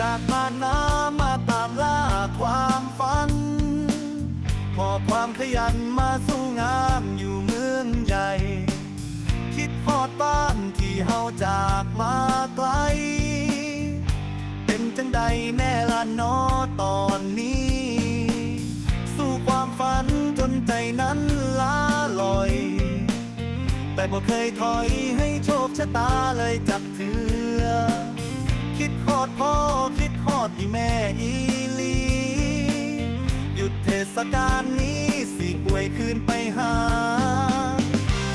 จากบ้านนามาตามล่าความฝันพอความขยันมาสู้งามอยู่เมืองใหญ่ คิดพอดบ้านที่เฮาจากมาไกล เป็นจังใดแน่ละนอตอนนี้ สู้ความฝันจนใจนั้นล้าลอย แต่บ่เคยถอยให้โชคชะตาเลยจับเถือ อดพ่อคิดฮอดอีแม่อีลี หยุดเทศกาลนี้สิป่วยคืนไปหา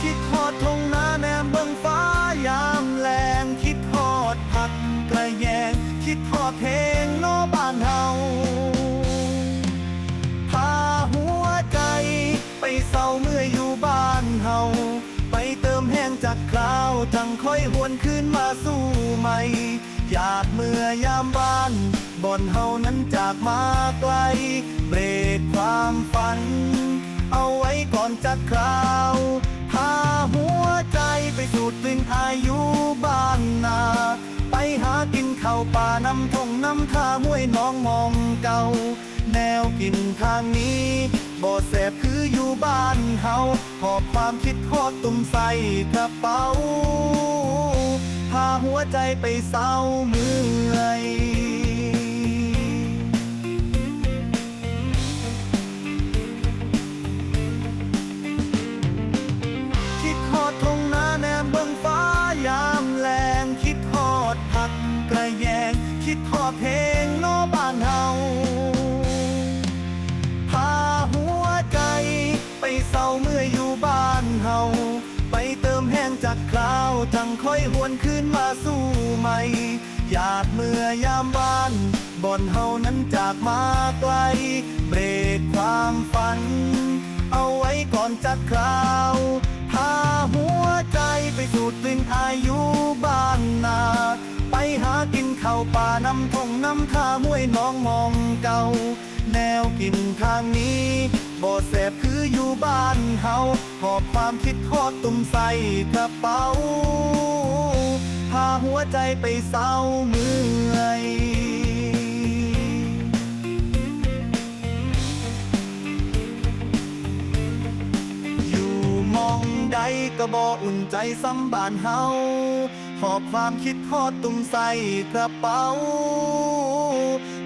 คิดฮอดทงนาแนมเบิ่งฟ้ายามแลงคิดฮอดผักกระแยง คิดฮอดเพลงโนบ้านเฮาพาหัวใจ ไปเศร้าเมื่ออยู่บ้านเฮาไปเติมแห้งจากคราวจังค่อยหวนคืนมาสู้ใหม่ เมื่อยามบ้านบ่อนเฮานั้นจากมาไกล เบรกความฝัน เอาไว้ก่อนจัดคราวพาหัวใจไปสูดกลิ่นอายุบ้านนา ไปหากินข้าวป่านำทงนำท่าห้วยน้องมองเก่า แนวกินทางนี้บ่แสบคืออยู่บ้านเฮาหอบความคิดทอดตุ่มใส่กระเป๋า พาหัวใจไปเศร้าเมื่อยคิดฮอดทงนาแนมเบื้องฟ้ายามแรง คิดฮอดผักกระแยง คิดฮอดเพากเมื่อยามบ้านบ่อนเฮานั้นจากมาไกล เบรกความฝัน เอาไว้ก่อนจัดคราวพาหัวใจไปสูดกลิ่นอายุบ้านนา ไปหากินข้าวป่าน้ำทงน้ำท่าห้วยน้องมองเก่า แนวกินทางนี้บ่แสบคืออยู่บ้านเฮาหอบความคิดทอดตุ่มใส่กระเป๋า ใจไปเศร้าเมื่อยอยู่มองใดก็บ่อุ่นใจซ้ำบานเฮาหอบความคิดทอดตุ่มใส่กระเป๋า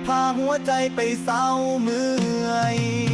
พาหัวใจไปเศร้าเมื่อย